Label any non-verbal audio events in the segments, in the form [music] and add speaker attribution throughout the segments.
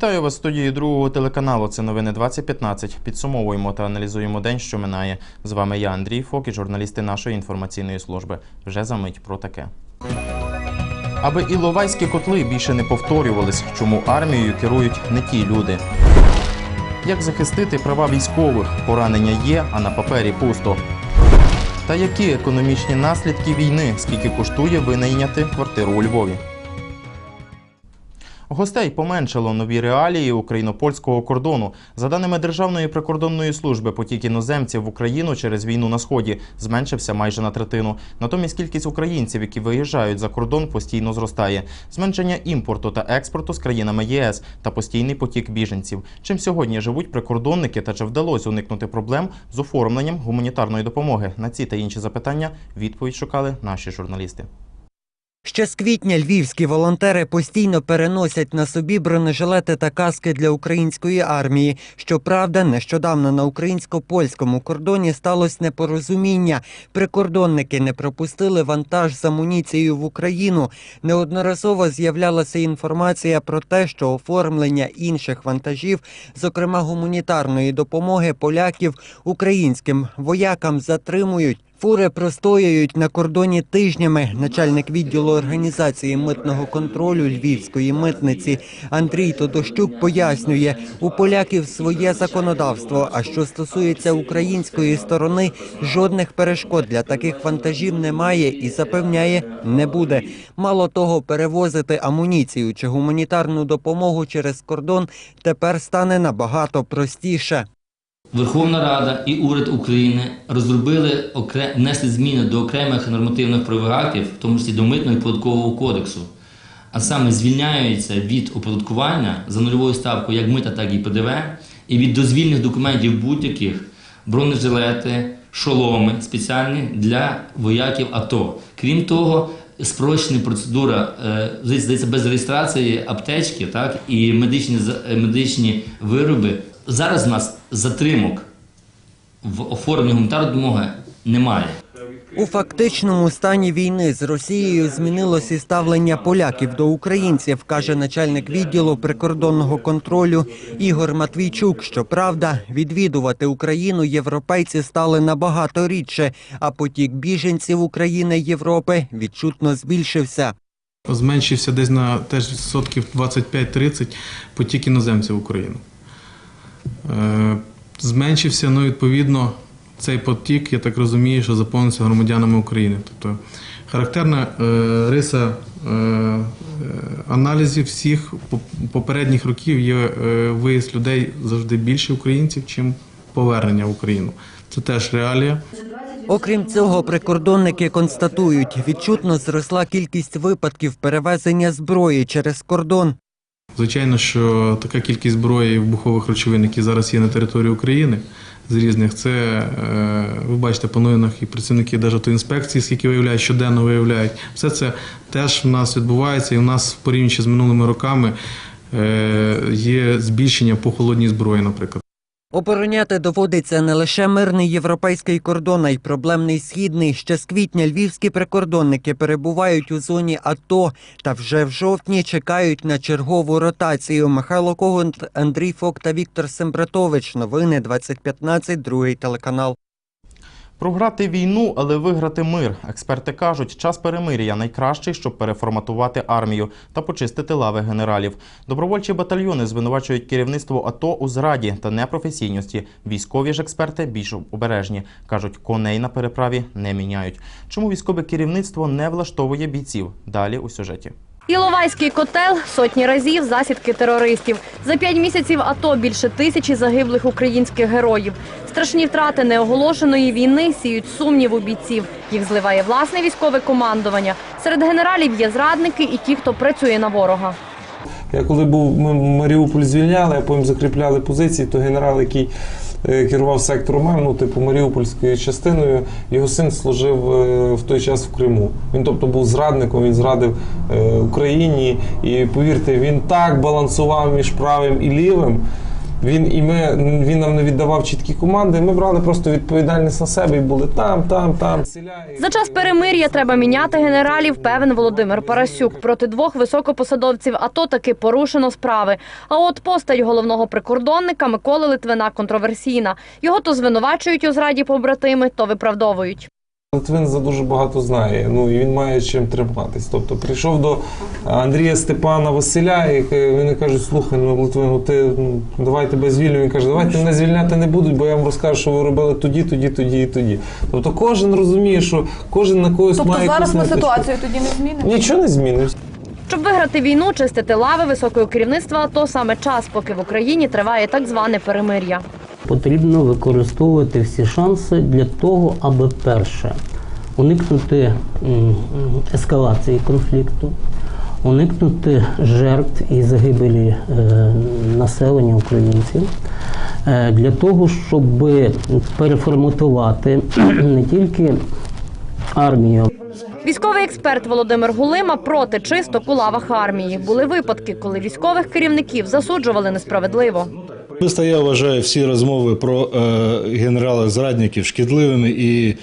Speaker 1: Вітаю вас студії другого телеканалу. Це новини 2015. Підсумовуємо та аналізуємо день, що минає. З вами я, Андрій Фок і журналісти нашої інформаційної служби. Вже за мить про таке. Аби іловайські котли більше не повторювались, чому армією керують не ті люди. Як захистити права військових? Поранення є, а на папері пусто. Та які економічні наслідки війни, скільки коштує винайняти квартиру у Львові? Гостей поменшало нові реалії україно-польського кордону. За даними Державної прикордонної служби, потік іноземців в Україну через війну на сході зменшився майже на третину. Натомість кількість українців, які виїжджають за кордон, постійно зростає. Зменшення імпорту та експорту з країнами ЄС та постійний потік біженців. Чим сьогодні живуть прикордонники та чи вдалося уникнути проблем з оформленням гуманітарної допомоги? На ці та інші запитання відповідь шукали наші журналісти.
Speaker 2: Ще з квітня львівські волонтери постійно переносять на собі бронежилети та каски для української армії. Щоправда, нещодавно на українсько-польському кордоні сталося непорозуміння. Прикордонники не пропустили вантаж з амуніцією в Україну. Неодноразово з'являлася інформація про те, що оформлення інших вантажів, зокрема гуманітарної допомоги поляків, українським воякам затримують. Фури простоюють на кордоні тижнями. Начальник відділу організації митного контролю львівської митниці Андрій Тодощук пояснює, у поляків своє законодавство. А що стосується української сторони, жодних перешкод для таких вантажів немає і запевняє, не буде. Мало того, перевозити амуніцію чи гуманітарну допомогу через кордон тепер стане набагато простіше.
Speaker 3: Верховна Рада і уряд України розробили внесли зміни до окремих нормативних правових актів, в тому числі до митного і податкового кодексу, а саме звільняються від оподаткування за нульовою ставкою як мита, так і ПДВ, і від дозвільних документів будь-яких бронежилети, шоломи спеціальні для вояків АТО. Крім того, спрощена процедура е, здається без реєстрації аптечки, так і медичні е, медичні вироби. Зараз у нас затримок в оформленні гуманітарної допомоги немає.
Speaker 2: У фактичному стані війни з Росією змінилось і ставлення поляків до українців, каже начальник відділу прикордонного контролю Ігор Матвійчук. Щоправда, відвідувати Україну європейці стали набагато рідше, а потік біженців України Європи відчутно збільшився.
Speaker 4: Зменшився десь на теж відсотків 25-30 потік іноземців в Україну. Е, Зменшився, ну, відповідно, цей потік, я так розумію, що заповнився громадянами України. Тобто характерна е, риса е, аналізів всіх поп- попередніх років є виїзд людей завжди більше українців, чим повернення в Україну. Це теж реалія.
Speaker 2: Окрім цього, прикордонники констатують, відчутно зросла кількість випадків перевезення зброї через кордон.
Speaker 4: Звичайно, що така кількість зброї і вибухових речовин, які зараз є на території України з різних, це е, ви бачите по новинах і працівники Державтоінспекції, скільки виявляють, щоденно виявляють. Все це теж в нас відбувається, і в нас порівнюючи з минулими роками е, є збільшення по холодній зброї, наприклад.
Speaker 2: Обороняти доводиться не лише мирний європейський кордон, а й проблемний східний. Ще з квітня львівські прикордонники перебувають у зоні АТО та вже в жовтні чекають на чергову ротацію. Михайло Когунт, Андрій Фок та Віктор Сембратович. Новини 2015, другий телеканал.
Speaker 1: Програти війну, але виграти мир. Експерти кажуть, час перемир'я найкращий, щоб переформатувати армію та почистити лави генералів. Добровольчі батальйони звинувачують керівництво АТО у зраді та непрофесійності. Військові ж експерти більш обережні. кажуть, коней на переправі не міняють. Чому військове керівництво не влаштовує бійців? Далі у сюжеті.
Speaker 5: Іловайський котел сотні разів засідки терористів. За п'ять місяців АТО більше тисячі загиблих українських героїв. Страшні втрати неоголошеної війни сіють сумнів у бійців. Їх зливає власне військове командування. Серед генералів є зрадники і ті, хто працює на ворога.
Speaker 6: Я коли був ми Маріуполь звільняли, а потім закріпляли позиції, то генерал, який керував сектором М, ну, типу Маріупольською частиною, його син служив е, в той час в Криму. Він тобто був зрадником, він зрадив е, Україні. І повірте, він так балансував між правим і лівим. Він і ми він нам не віддавав чіткі команди. Ми брали просто відповідальність на себе і були там, там, там.
Speaker 5: За час перемир'я треба міняти генералів, певен Володимир Парасюк. Проти двох високопосадовців АТО таки порушено справи. А от постать головного прикордонника Миколи Литвина контроверсійна. Його то звинувачують у зраді побратими, то виправдовують.
Speaker 6: Литвин за дуже багато знає. Ну і він має чим триматись. Тобто прийшов до Андрія Степана Василя, і вони кажуть, слухай, ну Литвин, ну ти ну, давай тебе звільню. Він каже, давайте мене звільняти не будуть, бо я вам розкажу, що ви робили тоді, тоді, тоді і тоді. Тобто кожен розуміє, що кожен на когось
Speaker 7: Тобто
Speaker 6: має
Speaker 7: зараз
Speaker 6: якусь
Speaker 7: ми ситуацію тоді не змінимо?
Speaker 6: Нічого не зміниться.
Speaker 5: Щоб виграти війну, чистити лави високого керівництва АТО саме час, поки в Україні триває так зване перемир'я.
Speaker 8: Потрібно використовувати всі шанси для того, аби перше уникнути ескалації конфлікту, уникнути жертв і загибелі е, населення українців, е, для того, щоб переформатувати [clears throat] не тільки армію,
Speaker 5: Військовий експерт Володимир Гулима проти чисток у лавах армії. Були випадки, коли військових керівників засуджували несправедливо.
Speaker 9: Особисто я вважаю всі розмови про е, генералів-зрадників шкідливими і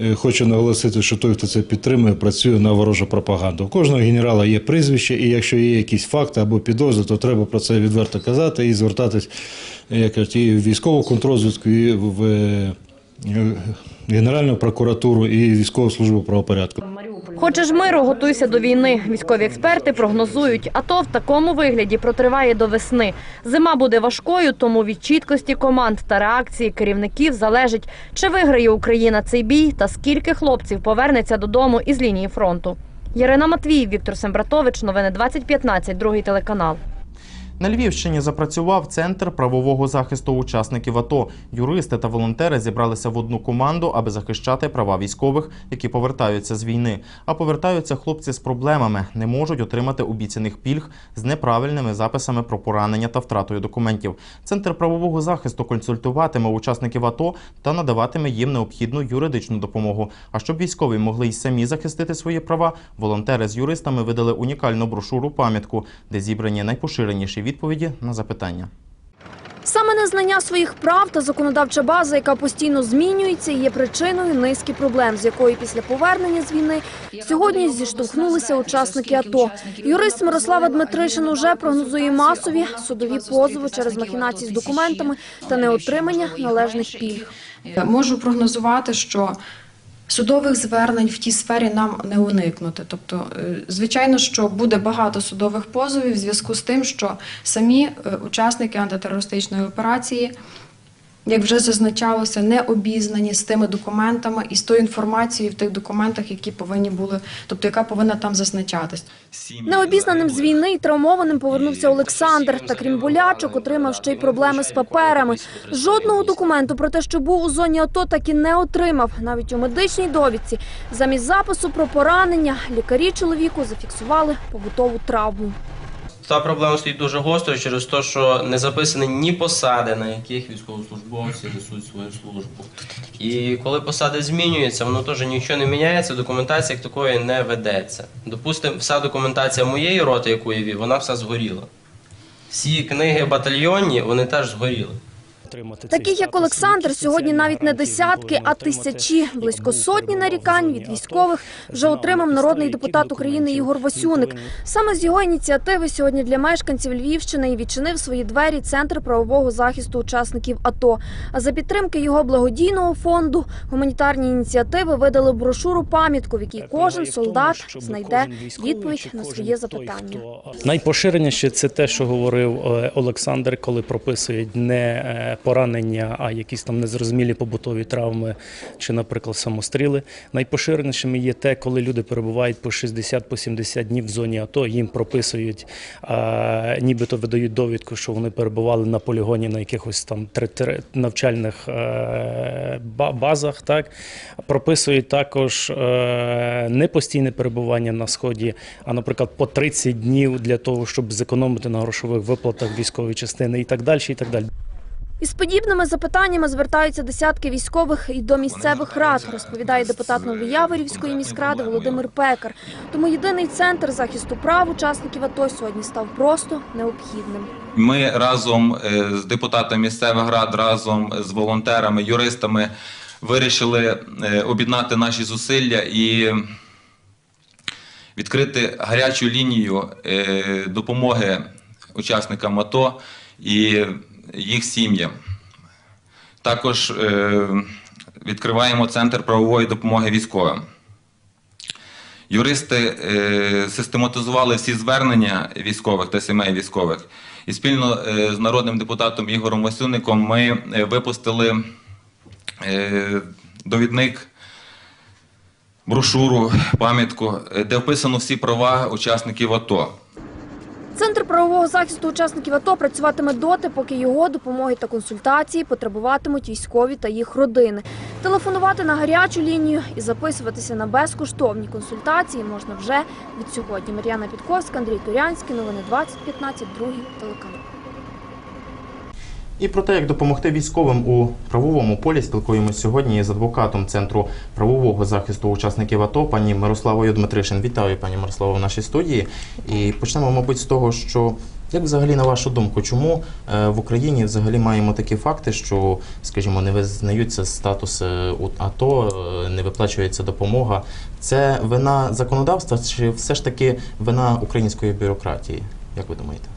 Speaker 9: е, хочу наголосити, що той, хто це підтримує, працює на ворожу пропаганду. У кожного генерала є прізвище, і якщо є якісь факти або підозри, то треба про це відверто казати і звертатись як кажуть, і в військову контрозвідку, і в е, Генеральну прокуратуру, і військову службу правопорядку.
Speaker 5: Хочеш миру, готуйся до війни. Військові експерти прогнозують, АТО в такому вигляді протриває до весни. Зима буде важкою, тому від чіткості команд та реакції керівників залежить, чи виграє Україна цей бій та скільки хлопців повернеться додому із лінії фронту. Ярина Матвій, Віктор Сембратович, новини 2015, другий телеканал.
Speaker 1: На Львівщині запрацював центр правового захисту учасників АТО. Юристи та волонтери зібралися в одну команду, аби захищати права військових, які повертаються з війни. А повертаються хлопці з проблемами, не можуть отримати обіцяних пільг з неправильними записами про поранення та втратою документів. Центр правового захисту консультуватиме учасників АТО та надаватиме їм необхідну юридичну допомогу. А щоб військові могли й самі захистити свої права, волонтери з юристами видали унікальну брошуру пам'ятку, де зібрані найпоширеніші відповіді на запитання.
Speaker 10: Саме незнання своїх прав та законодавча база, яка постійно змінюється, є причиною низки проблем, з якої після повернення з війни сьогодні зіштовхнулися учасники АТО. Юрист Мирослава Дмитришин уже прогнозує масові судові позови через махінації з документами та неотримання належних пільг.
Speaker 11: Можу прогнозувати, що судових звернень в тій сфері нам не уникнути. Тобто, е, звичайно, що буде багато судових позовів в зв'язку з тим, що самі е, учасники антитерористичної операції. Як вже зазначалося, не обізнані з тими документами і з тою інформацією в тих документах, які повинні були, тобто яка повинна там зазначатись.
Speaker 10: Необізнаним з війни і травмованим повернувся Олександр. Та крім болячок, отримав ще й проблеми з паперами. Жодного документу про те, що був у зоні АТО, так і не отримав. Навіть у медичній довідці. Замість запису про поранення лікарі чоловіку зафіксували побутову травму.
Speaker 12: Та проблема стоїть дуже гостро через те, що не записані ні посади, на яких військовослужбовці несуть свою службу. І коли посади змінюються, воно теж нічого не міняється, документація як такої не ведеться. Допустимо, вся документація моєї роти, яку я вів, вона вся згоріла. Всі книги батальйонні, вони теж згоріли.
Speaker 10: Таких як Олександр, сьогодні навіть не десятки, а тисячі. Близько сотні нарікань від військових вже отримав народний депутат України Ігор Васюник. Саме з його ініціативи сьогодні для мешканців Львівщини і відчинив свої двері Центр правового захисту учасників АТО. А за підтримки його благодійного фонду гуманітарні ініціативи видали брошуру пам'ятку, в якій кожен солдат знайде відповідь на своє запитання.
Speaker 13: Найпоширеніше це те, що говорив е, Олександр, коли прописують не е, поранення, а якісь там незрозумілі побутові травми чи, наприклад, самостріли. Найпоширенішими є те, коли люди перебувають по 60 по 70 днів в зоні АТО, їм прописують, е, нібито видають довідку, що вони перебували на полігоні на якихось там навчальних е, базах. Так прописують також е, не постійне перебування на сході, а, наприклад, по 30 днів для того, щоб зекономити на грошових виплатах військової частини і так далі. І так далі.
Speaker 10: Із подібними запитаннями звертаються десятки військових і до місцевих рад, розповідає депутат Новояворівської міськради Володимир Пекар. Тому єдиний центр захисту прав учасників АТО сьогодні став просто необхідним.
Speaker 7: Ми разом е, з депутатами місцевих рад, разом з волонтерами, юристами вирішили е, об'єднати наші зусилля і відкрити гарячу лінію е, допомоги учасникам АТО і їх сім'ям. Також е, відкриваємо центр правової допомоги військовим. Юристи е, систематизували всі звернення військових та сімей військових. І спільно е, з народним депутатом Ігорем Васюником ми випустили довідник, брошуру, пам'ятку, де вписано всі права учасників АТО.
Speaker 10: Центр правового захисту учасників АТО працюватиме доти, поки його допомоги та консультації потребуватимуть військові та їх родини. Телефонувати на гарячу лінію і записуватися на безкоштовні консультації можна вже від сьогодні. Мар'яна Підковська, Андрій Турянський, новини 2015, другий телеканал.
Speaker 1: І про те, як допомогти військовим у правовому полі, спілкуємося сьогодні з адвокатом Центру правового захисту учасників АТО, пані Мирославою Дмитришин. Вітаю, пані Мирославо, в нашій студії. І почнемо, мабуть, з того, що як взагалі, на вашу думку, чому е, в Україні взагалі маємо такі факти, що, скажімо, не визнаються статус е, АТО, е, не виплачується допомога? Це вина законодавства чи все ж таки вина української бюрократії? Як ви думаєте?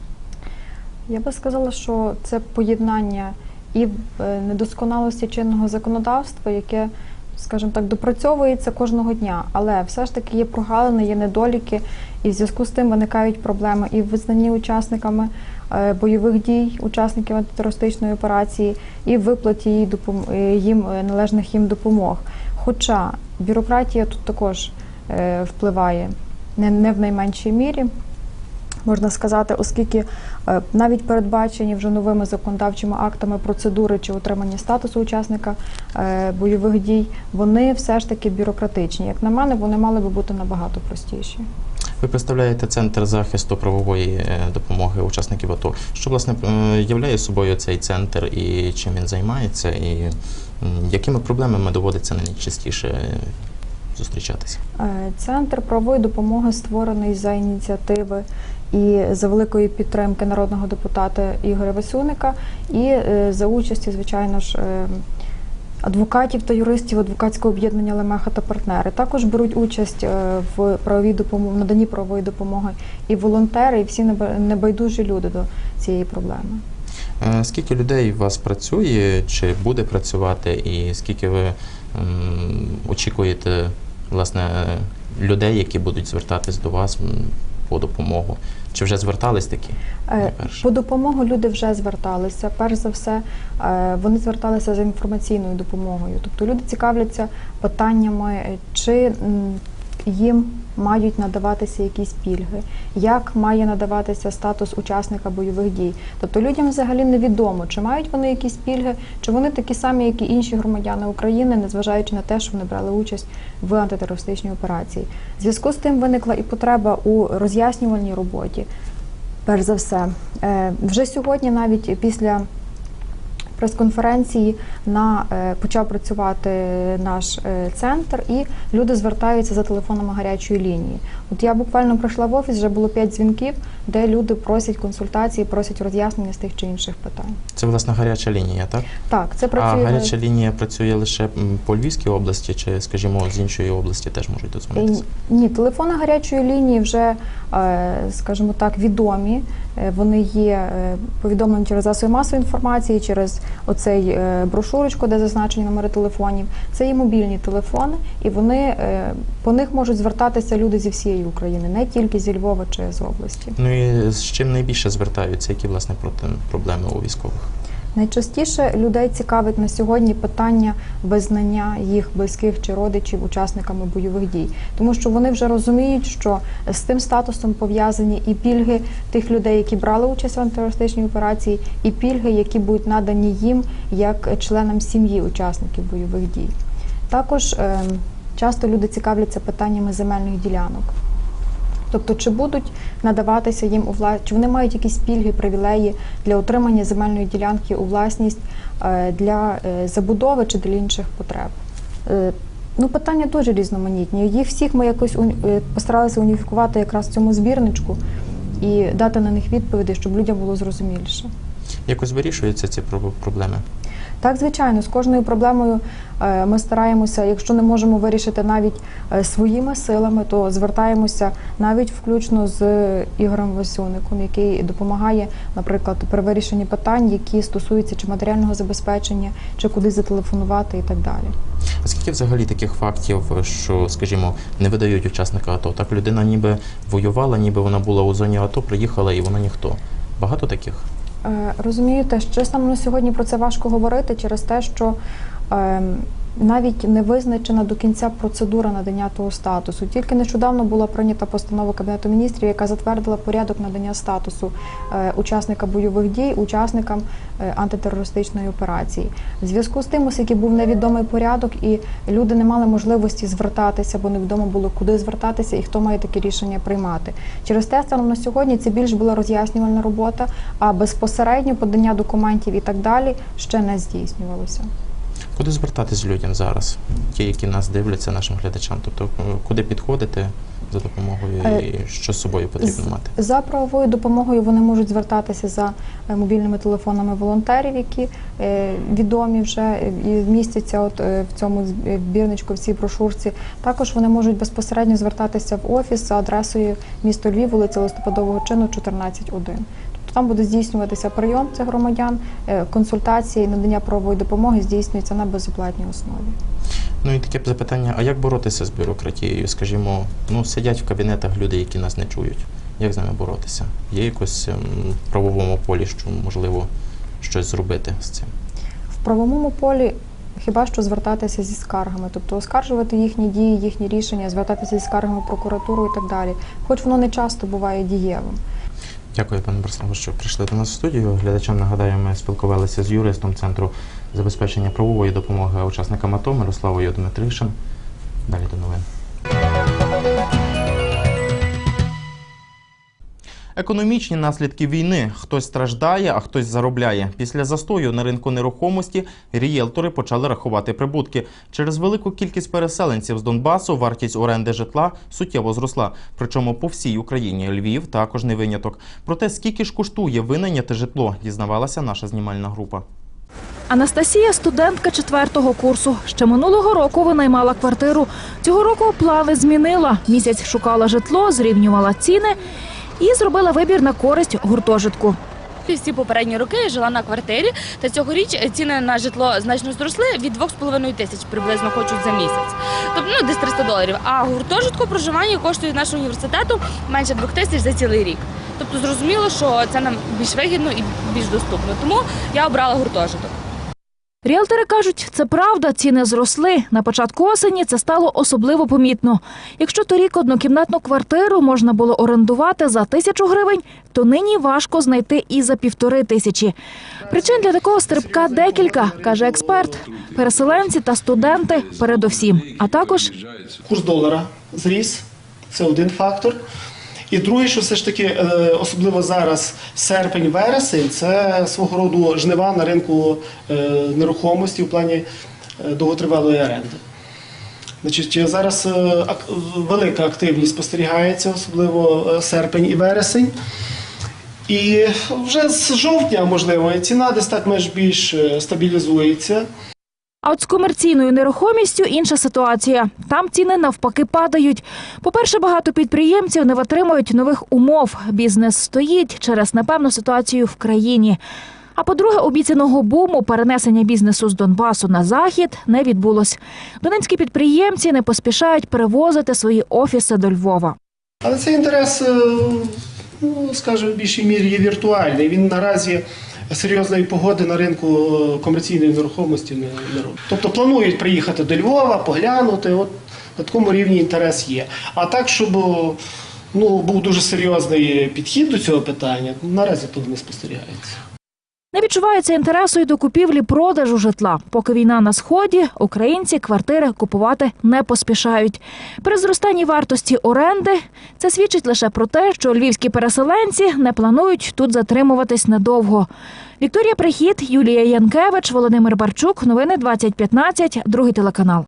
Speaker 14: Я би сказала, що це поєднання і е, недосконалості чинного законодавства, яке, скажімо так, допрацьовується кожного дня, але все ж таки є прогалини, є недоліки, і в зв'язку з тим виникають проблеми і в визнанні учасниками е, бойових дій, учасників антитерористичної операції, і в виплаті е, їм належних їм допомог. Хоча бюрократія тут також впливає не в найменшій мірі можна сказати, оскільки е, навіть передбачені вже новими законодавчими актами процедури чи отримання статусу учасника е, бойових дій, вони все ж таки бюрократичні. Як на мене, вони мали би бути набагато простіші.
Speaker 1: Ви представляєте центр захисту правової е, допомоги учасників АТО. Що власне являє собою цей центр і чим він займається, і якими проблемами доводиться найчастіше зустрічатися?
Speaker 14: Центр правової допомоги створений за ініціативи і за великої підтримки народного депутата Ігоря Васюника, і е, за участі, звичайно ж. е, Адвокатів та юристів адвокатського об'єднання Лемеха та партнери також беруть участь е, в правовій допомогі, в наданні правової допомоги і волонтери, і всі неба- небайдужі люди до цієї проблеми.
Speaker 1: Скільки людей у вас працює, чи буде працювати, і скільки ви очікуєте власне людей, які будуть звертатись до вас по допомогу? Чи вже звертались такі?
Speaker 14: Е? По допомогу люди вже зверталися. Перш за все, е, вони зверталися за інформаційною допомогою. Тобто люди цікавляться питаннями, е, чи їм мають надаватися якісь пільги, як має надаватися статус учасника бойових дій. Тобто людям взагалі невідомо, чи мають вони якісь пільги, чи вони такі самі, як і інші громадяни України, незважаючи на те, що вони брали участь в антитерористичній операції. В зв'язку з тим виникла і потреба у роз'яснювальній роботі. Перш за все, Е, вже сьогодні, навіть після прес-конференції, на е, почав працювати наш е, центр, і люди звертаються за телефонами гарячої лінії. От я буквально прийшла в офіс, вже було п'ять дзвінків, де люди просять консультації, просять роз'яснення з тих чи інших питань.
Speaker 1: Це власне гаряча лінія, так?
Speaker 14: Так, це
Speaker 1: А гаряча лінія працює лише по Львівській області, чи, скажімо, з іншої області теж можуть дозвонитися?
Speaker 14: Е, Ні, телефони гарячої лінії вже, скажімо так, відомі. Вони є повідомлені через засоби масової інформації, через оцей е, брошурочку, де зазначені номери телефонів. Це є мобільні телефони, і вони е, по них можуть звертатися люди зі всієї України, не тільки зі Львова чи з області.
Speaker 1: Ну і з чим найбільше звертаються, які власне проблеми у військових?
Speaker 14: Найчастіше людей цікавить на сьогодні питання визнання їх близьких чи родичів учасниками бойових дій, тому що вони вже розуміють, що з тим статусом пов'язані і пільги тих людей, які брали участь в антитерористичній операції, і пільги, які будуть надані їм як членам сім'ї учасників бойових дій. Також ем, часто люди цікавляться питаннями земельних ділянок. Тобто, чи будуть надаватися їм у вла... чи вони мають якісь пільги, привілеї для отримання земельної ділянки у власність е, для е, забудови чи для інших потреб. Е, Ну, питання дуже різноманітні. Їх всіх ми якось постаралися уніфікувати якраз в цьому збірничку і дати на них відповіді, щоб людям було зрозуміліше.
Speaker 1: Якось вирішуються ці проблеми.
Speaker 14: Так, звичайно, з кожною проблемою е, ми стараємося, якщо не можемо вирішити навіть е, своїми силами, то звертаємося навіть включно з Ігорем Васюником, який допомагає, наприклад, при вирішенні питань, які стосуються чи матеріального забезпечення, чи куди зателефонувати і так далі.
Speaker 1: А скільки взагалі таких фактів, що, скажімо, не видають учасника АТО? Так людина ніби воювала, ніби вона була у зоні АТО, приїхала і вона ніхто. Багато таких?
Speaker 14: Е, Розумію те, що саме на сьогодні про це важко говорити через те, що ем, навіть не визначена до кінця процедура надання того статусу. Тільки нещодавно була прийнята постанова Кабінету міністрів, яка затвердила порядок надання статусу е, учасника бойових дій, учасникам е, антитерористичної операції. В зв'язку з тим, оскільки був невідомий порядок, і люди не мали можливості звертатися, бо невідомо було куди звертатися і хто має таке рішення приймати. Через те, станом на сьогодні це більш була роз'яснювальна робота, а безпосередньо подання документів і так далі ще не здійснювалося.
Speaker 1: Куди звертатись людям зараз? Ті, які нас дивляться, нашим глядачам? Тобто, е, куди підходити за допомогою
Speaker 14: Е,
Speaker 1: і що з собою потрібно мати?
Speaker 14: За правовою допомогою вони можуть звертатися за е, мобільними телефонами волонтерів, які відомі вже і містяться от в цьому збірничку, в цій брошурці. Також вони можуть безпосередньо звертатися в офіс за адресою місто Львів, вулиця Листопадового чину, 14.1. Там буде здійснюватися прийом цих громадян, е, консультації, надання правової допомоги здійснюється на безоплатній основі.
Speaker 1: Ну і таке запитання: а як боротися з бюрократією? Скажімо, ну сидять в кабінетах люди, які нас не чують. Як з ними боротися? Є якось ем, в правовому полі, що можливо щось зробити з цим?
Speaker 14: В правовому полі хіба що звертатися зі скаргами, тобто оскаржувати їхні дії, їхні рішення, звертатися зі скаргами в прокуратуру і так далі. Хоч воно не часто буває дієвим.
Speaker 1: Дякую, пане Бориславе, що прийшли до нас в студію. Глядачам нагадаю, ми спілкувалися з юристом Центру забезпечення правової допомоги учасникам АТО Мирославою Дмитришин. Далі до новин. Економічні наслідки війни. Хтось страждає, а хтось заробляє. Після застою на ринку нерухомості рієлтори почали рахувати прибутки. Через велику кількість переселенців з Донбасу вартість оренди житла суттєво зросла. Причому по всій Україні Львів також не виняток. Про те, скільки ж коштує винайняти житло, дізнавалася наша знімальна група.
Speaker 15: Анастасія студентка четвертого курсу. Ще минулого року винаймала квартиру. Цього року плани змінила. Місяць шукала житло, зрівнювала ціни і зробила вибір на користь гуртожитку.
Speaker 16: Всі попередні роки я жила на квартирі, та цьогоріч ціни на житло значно зросли від 2,5 тисяч приблизно хочуть за місяць. Тобто ну, десь 300 доларів. А гуртожитку проживання коштує нашого університету менше 2 тисяч за цілий рік. Тобто зрозуміло, що це нам більш вигідно і більш доступно. Тому я обрала гуртожиток.
Speaker 15: Ріелтори кажуть, це правда, ціни зросли. На початку осені це стало особливо помітно. Якщо торік однокімнатну квартиру можна було орендувати за тисячу гривень, то нині важко знайти і за півтори тисячі. Причин для такого стрибка декілька, каже експерт. Переселенці та студенти передовсім, а також
Speaker 17: Курс долара зріс, це один фактор. І другий, що все ж таки, е, особливо зараз, серпень-вересень, це свого роду жнива на ринку е, нерухомості в плані е, довготривалої оренди. Значить, зараз велика активність спостерігається, особливо серпень і вересень. І вже з жовтня, можливо, ціна десь так меж більш стабілізується.
Speaker 15: А от з комерційною нерухомістю інша ситуація. Там ціни навпаки падають. По-перше, багато підприємців не витримують нових умов. Бізнес стоїть через непевну ситуацію в країні. А по-друге, обіцяного буму перенесення бізнесу з Донбасу на захід не відбулось. Донецькі підприємці не поспішають перевозити свої офіси до Львова.
Speaker 17: Але цей інтерес, е, ну скажімо, в більшій мірі є віртуальний. Він наразі серйозної погоди на ринку комерційної нерухомості не, робить. Тобто планують приїхати до Львова, поглянути. От на такому рівні інтерес є. А так, щоб ну, був дуже серйозний підхід до цього питання, наразі тут не спостерігається.
Speaker 15: Не відчувається інтересу й до купівлі продажу житла. Поки війна на сході, українці квартири купувати не поспішають. При зростанні вартості оренди це свідчить лише про те, що львівські переселенці не планують тут затримуватись надовго. Вікторія Прихід, Юлія Янкевич, Володимир Барчук. Новини 2015, другий телеканал.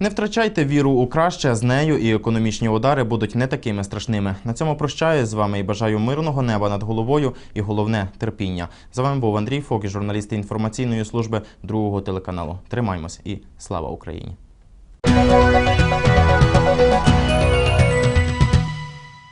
Speaker 1: Не втрачайте віру у краще з нею, і економічні удари будуть не такими страшними. На цьому прощаю з вами і бажаю мирного неба над головою і головне терпіння. З вами був Андрій Фок, журналіст інформаційної служби другого телеканалу. Тримаймось і слава Україні!